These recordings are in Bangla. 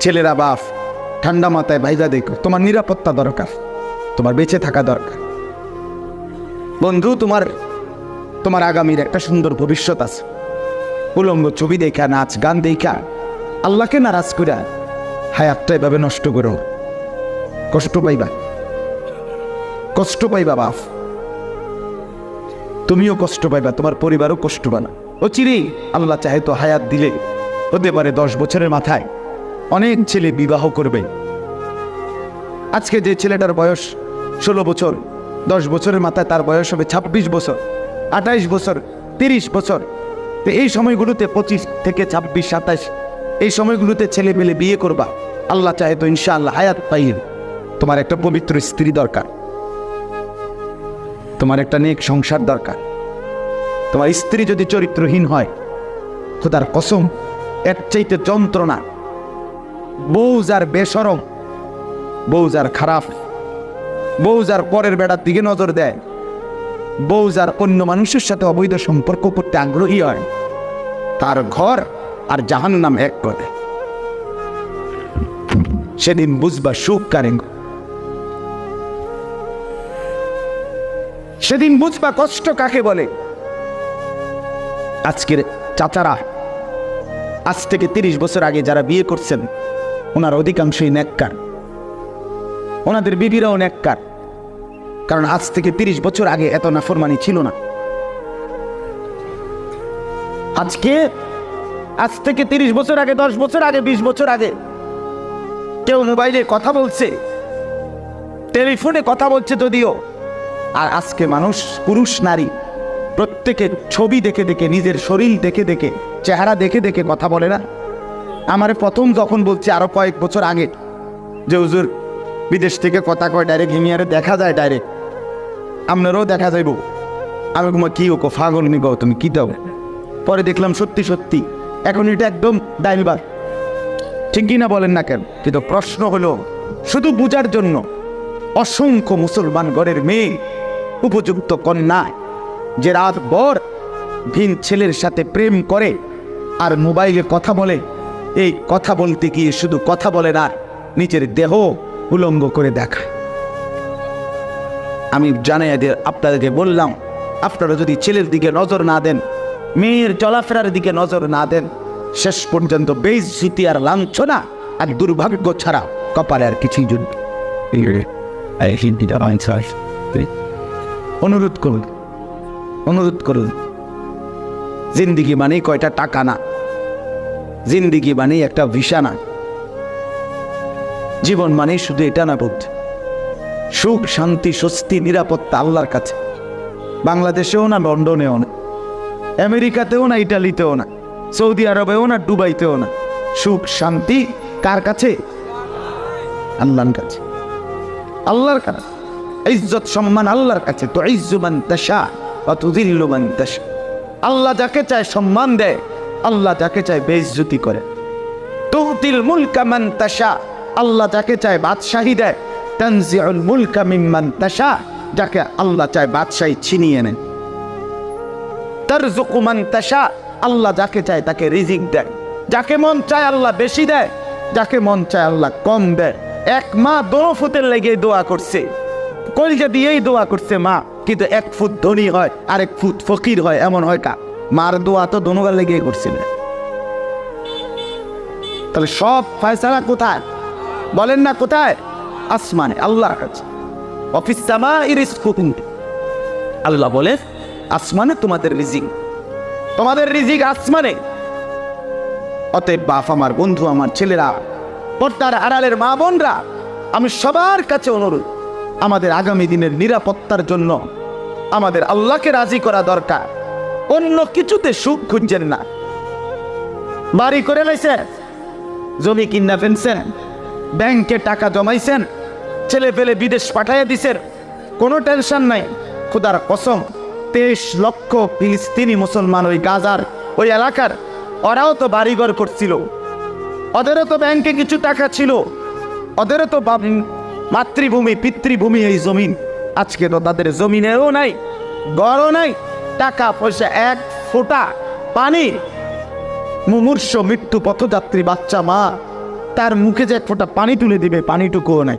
ছেলেরা বাপ, ঠান্ডা মাথায় ভাইজা দেখো, তোমার নিরাপত্তা দরকার, তোমার বেঁচে থাকা দরকার। বন্ধু, তোমার তোমার আগামীর একটা সুন্দর ভবিষ্যৎ আছে। উলঙ্গ ছবি দেখা, নাচ, গান দেখা, আল্লাহকে নারাজ করে হায়াতটা এভাবে নষ্ট করো। কষ্ট পাইবা। কষ্ট পাইবা বাপ। তুমিও কষ্ট পাইবা, তোমার পরিবারও কষ্ট পানা ও চিরি, আল্লাহ চাহে তো হায়াত দিলে, হতে পারে দশ বছরের মাথায় অনেক ছেলে বিবাহ করবে। আজকে যে ছেলেটার বয়স ষোলো বছর, দশ বছরের মাথায় তার বয়স হবে ছাব্বিশ বছর, আঠাইশ বছর, তিরিশ বছর। তো এই সময়গুলোতে পঁচিশ থেকে ছাব্বিশ সাতাশ এই সময়গুলোতে ছেলে পেলে বিয়ে করবা। আল্লাহ চাহে তো ইনশাআল্লাহ হায়াত পাইয়ে তোমার একটা পবিত্র স্ত্রী দরকার। তোমার একটা নেক সংসার দরকার। তোমার স্ত্রী যদি চরিত্রহীন হয়, খোদার কসম, এর চাইতে যন্ত্রণা বউ যার বেসরম বউ যার খারাপ বউ যার পরের বেড়ার দিকে নজর দেয়। বউ যার অন্য মানুষের সাথে অবৈধ সম্পর্ক করতে আগ্রহী হয়। তার ঘর আর জাহান নাম এক করে। সেদিন বুঝবা সুখ কারেঙ্গ সেদিন বুঝবা কষ্ট কাকে বলে। আজকের চাচারা, আজ থেকে তিরিশ বছর আগে যারা বিয়ে করছেন ওনার অধিকাংশই ন্যাক্কার ওনাদের বিবিরাও ন্যাক্কার কারণ আজ থেকে তিরিশ বছর আগে এত নাফরমানি ছিল না। আজকে, আজ থেকে তিরিশ বছর আগে, দশ বছর আগে, বিশ বছর আগে কেউ মোবাইলে কথা বলছে, টেলিফোনে কথা বলছে যদিও, আর আজকে মানুষ, পুরুষ, নারী, প্রত্যেকের ছবি দেখে দেখে, নিজের শরীর দেখে দেখে, চেহারা দেখে দেখে কথা বলে না। আমার প্রথম যখন বলছি আরও কয়েক বছর আগে যে, হুজুর, বিদেশ থেকে কথা কয় ডাইরেক্ট হিমিয়ারে দেখা যায় ডাইরেক্ট আপনারও দেখা যাইব। আমি তোমার কি ও ফাগল নি গো, তুমি কি দাও? পরে দেখলাম সত্যি সত্যি, এখন এটা একদম ডাইলবার ঠিক কিনা বলেন না কেন? কিন্তু প্রশ্ন হলো, শুধু বুঝার জন্য অসংখ্য মুসলমান ঘরের মেয়ে, উপযুক্ত কন্যা, যে রাত ভর ভিন ছেলের সাথে প্রেম করে আর মোবাইলে কথা বলে এই কথা বলতে গিয়ে শুধু কথা বলে না, নিজের দেহ উলঙ্গ করে দেখায়। আমি জানাই আপনাদেরকে বললাম, আপনারা যদি ছেলের দিকে নজর না দেন, মেয়ের চলাফেরার দিকে নজর না দেন, শেষ পর্যন্ত বেইজ্জতি আর লাঞ্ছনা আর দুর্ভাগ্য ছাড়া কপালে আর কিছুই জন্য অনুরোধ করুন অনুরোধ করুন, জিন্দিগি মানেই কয়টা টাকা না জিন্দিগি মানে একটা ভিসা না জীবন মানে শুধু এটা না বুদ্ধ সুখ, শান্তি, স্বস্তি, নিরাপত্তা আল্লাহর কাছে। বাংলাদেশেও না, লন্ডনেও না, আমেরিকাতেও না, ইটালিতেও না, সৌদি আরবেও না, দুবাইতেও না, সুখ, শান্তি কার কাছে? আল্লাহর কাছে। আল্লাহর কাছে। ইজ্জত সম্মান আল্লাহর কাছে। তো ইজ্জুমান তাশা অতুদিল্লুমান তাশা। আল্লাহ যাকে চায় সম্মান দেয়। আল্লাহ যাকে চায় বেইজ্জতি করে। তুতিল মুলকা মান তাশা, আল্লাহ যাকে চায় বাদশাহী দেয়। তানজিউল মুলকা মিম্মান তাশা, যাকে আল্লাহ চায় বাদশাহী ছিনিয়ে নেন তারজুকু মান তাশা, আল্লাহ যাকে চায় তাকে রিজিক দেয়। যাকে মন চায় আল্লাহ বেশি দেয়, যাকে মন চায় আল্লাহ কম দেয়। এক মা দোনো ফুতের লেগে দোয়া করছে। কলজা দিয়েই দোয়া করছে মা, কিন্তু এক ফুট ধনী হয় আর এক ফুট ফকির হয়, এমন হয় কা মার দোয়া তো দোনোবার লেগে করছিলেন তাহলে সব ফয়সালা কোথায়? বলেন না কোথায়? আসমানে, আল্লাহর কাছে। অফিস সামা ইরিসকুকুম আল্লাহ বলে, আসমানে তোমাদের রিজিক। তোমাদের রিজিক আসমানে। অতএব বাপ আমার, বন্ধু আমার, ছেলেরা, পর্দার আড়ালের মা বোনরা, আমি সবার কাছে অনুরোধ, আমাদের আগামী দিনের নিরাপত্তার জন্য আমাদের আল্লাহকে রাজি করা দরকার। অন্য কিছুতে সুখ খুঁজছেন না। বাড়ি করে লাইছেন, জমি কিনা ফেলছেন, ব্যাংকে টাকা জমাইছেন, ছেলে ফেলে বিদেশ পাঠাইয়া দিছেন, কোনো টেনশন নাই, খুদার কসম, তেইশ লক্ষ ফিলিস্তিনি মুসলমান ওই গাজার, ওই এলাকার, ওরাও তো বাড়িঘর করছিল। ওদেরও তো ব্যাংকে কিছু টাকা ছিল। ওদেরও তো মাতৃভূমি, পিতৃভূমি এই জমিন। আজকে তো তাদের জমিনেও নাই গড়ও নাই। টাকা পয়সা এক ফোঁটা পানি। মুমূর্ষ মৃত্যু পথযাত্রী বাচ্চা মা, তার মুখে যে এক ফোঁটা পানি তুলে দিবে, পানিটুকুও নাই।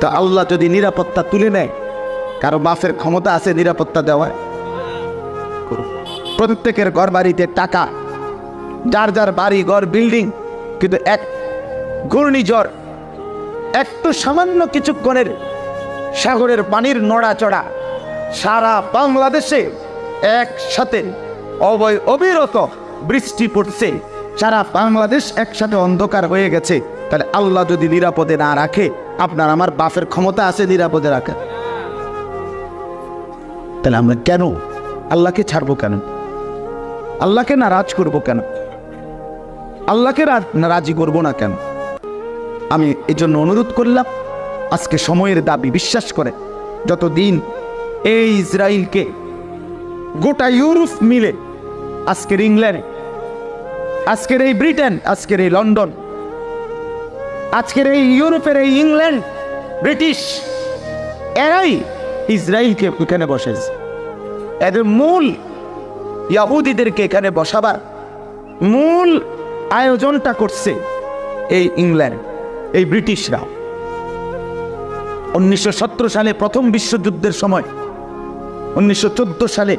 তা আল্লাহ যদি নিরাপত্তা তুলে নেয়, কারও বাফের ক্ষমতা আছে নিরাপত্তা দেওয়ায় প্রত্যেকের ঘর বাড়িতে টাকা, যার যার বাড়ি, ঘর, বিল্ডিং, কিন্তু এক ঘূর্ণিঝড়, একটু সামান্য কিছুক্ষণের সাগরের পানির নড়াচড়া সারা বাংলাদেশে একসাথে অবয় অবিরত বৃষ্টি পড়ছে। সারা বাংলাদেশ একসাথে অন্ধকার হয়ে গেছে। তাহলে আল্লাহ যদি নিরাপদে না রাখে, আপনার আমার বাপের ক্ষমতা আছে নিরাপদে রাখা। তাহলে আমরা কেন? আল্লাহকে ছাড়বো কেন? আল্লাহকে নারাজ করব কেন? আল্লাহকে রাজি করব না কেন? আমি এই জন্য অনুরোধ করলাম, আজকে সময়ের দাবি বিশ্বাস করে, যতদিন এই ইসরায়েলকে গোটা ইউরোপ মিলে, আজকের ইংল্যান্ড, আজকের এই ব্রিটেন, আজকের এই লন্ডন, আজকের এই ইউরোপের এই ইংল্যান্ড, ব্রিটিশ, এরাই ইসরায়েলকে এখানে বসেছে। এদের মূল ইয়াহুদিদেরকে এখানে বসাবার মূল আয়োজনটা করছে এই ইংল্যান্ড, এই ব্রিটিশরা। উনিশশো সত্তর সালে প্রথম বিশ্বযুদ্ধের সময় উনিশশো চোদ্দ সালে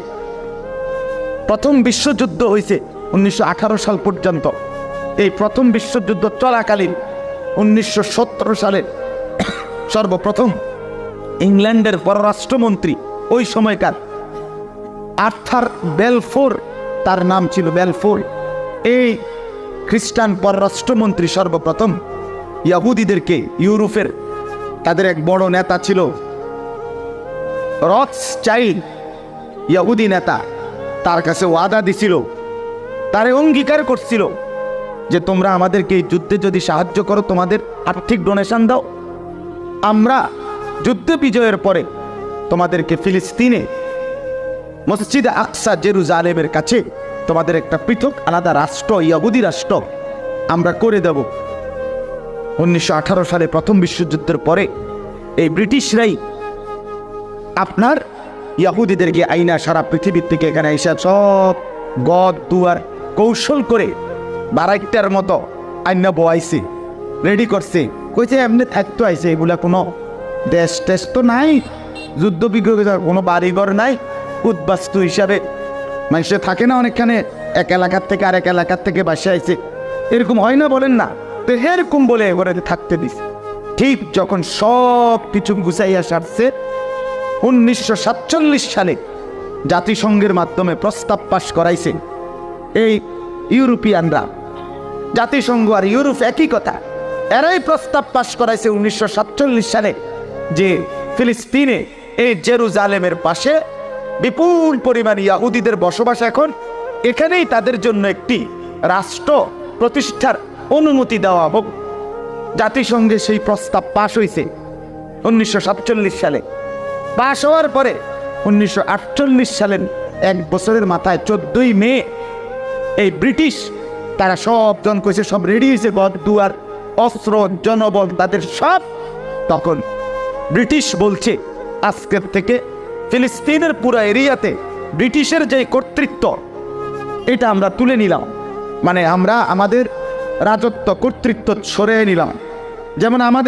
প্রথম বিশ্বযুদ্ধ হয়েছে উনিশশো আঠারো সাল পর্যন্ত। এই প্রথম বিশ্বযুদ্ধ চলাকালীন উনিশশো সতেরো সালে সর্বপ্রথম ইংল্যান্ডের পররাষ্ট্রমন্ত্রী ওই সময়কার আর্থার বেলফোর, তার নাম ছিল বেলফোর, এই খ্রিস্টান পররাষ্ট্রমন্ত্রী সর্বপ্রথম ইয়াহুদিদেরকে, ইউরোপের তাদের এক বড় নেতা ছিল রক্স চাইল্ড ইয়াহুদি নেতা তার কাছে ওয়াদা দিছিল, তারে অঙ্গীকার করছিল যে তোমরা আমাদেরকে এই যুদ্ধে যদি সাহায্য করো, তোমাদের আর্থিক ডোনেশন দাও। আমরা যুদ্ধ বিজয়ের পরে তোমাদেরকে ফিলিস্তিনে মসজিদ আকসা জেরুজালেমের কাছে তোমাদের একটা পৃথক আলাদা রাষ্ট্র ইয়াহুদি রাষ্ট্র আমরা করে দেব। উনিশশো আঠারো সালে প্রথম বিশ্বযুদ্ধের পরে এই ব্রিটিশরাই আপনার ইয়াহুদিদেরকে আইনা সারা পৃথিবীর থেকে এখানে এসে সব গদ, দুয়ার, কৌশল করে বারাইটার মতো আইনা বয়াইছে রেডি করছে। কইছে, এমনি থাকতো আইছে, এগুলা কোনো দেশ টেস তো নাই, যুদ্ধ বিগ্রহ কোনো বাড়িঘর নাই, উদ্বাস্তু হিসাবে মানুষে থাকে না অনেকখানে, এক এলাকার থেকে আরেক এলাকার থেকে বাসে আইছে। এরকম হয় না বলেন না, তো এরকম বলে এবারে থাকতে দিছে। ঠিক যখন সব কিছু গুছাইয়া সারছে উনিশশো সাতচল্লিশ সালে জাতিসংঘের মাধ্যমে প্রস্তাব পাশ করাইছে এই ইউরোপিয়ানরা। জাতিসংঘ আর ইউরোপ একই কথা। এরাই প্রস্তাব পাশ করাইছে উনিশশো সাতচল্লিশ সালে যে ফিলিস্তিনে এই জেরুজালেমের পাশে বিপুল পরিমাণ ইয়াহুদিদের বসবাস এখন, এখানেই তাদের জন্য একটি রাষ্ট্র প্রতিষ্ঠার অনুমতি দেওয়া হোক। জাতিসংঘে সেই প্রস্তাব পাশ হয়েছে উনিশশো সাতচল্লিশ সালে। পাশ হওয়ার পরে উনিশশো আটচল্লিশ সালের এক বছরের মাথায় চোদ্দই মে এই ব্রিটিশ, তারা সব জন কইছে, সব রেডি হয়েছে বদ দুয়ার, অস্ত্র, জনবল, তাদের সব। তখন ব্রিটিশ বলছে, আজকের থেকে ফিলিস্তিনের পুরো এরিয়াতে ব্রিটিশের যে কর্তৃত্ব, এটা আমরা তুলে নিলাম। মানে আমরা আমাদের রাজত্ব কর্তৃত্ব সরে নিলাম। যেমন আমাদের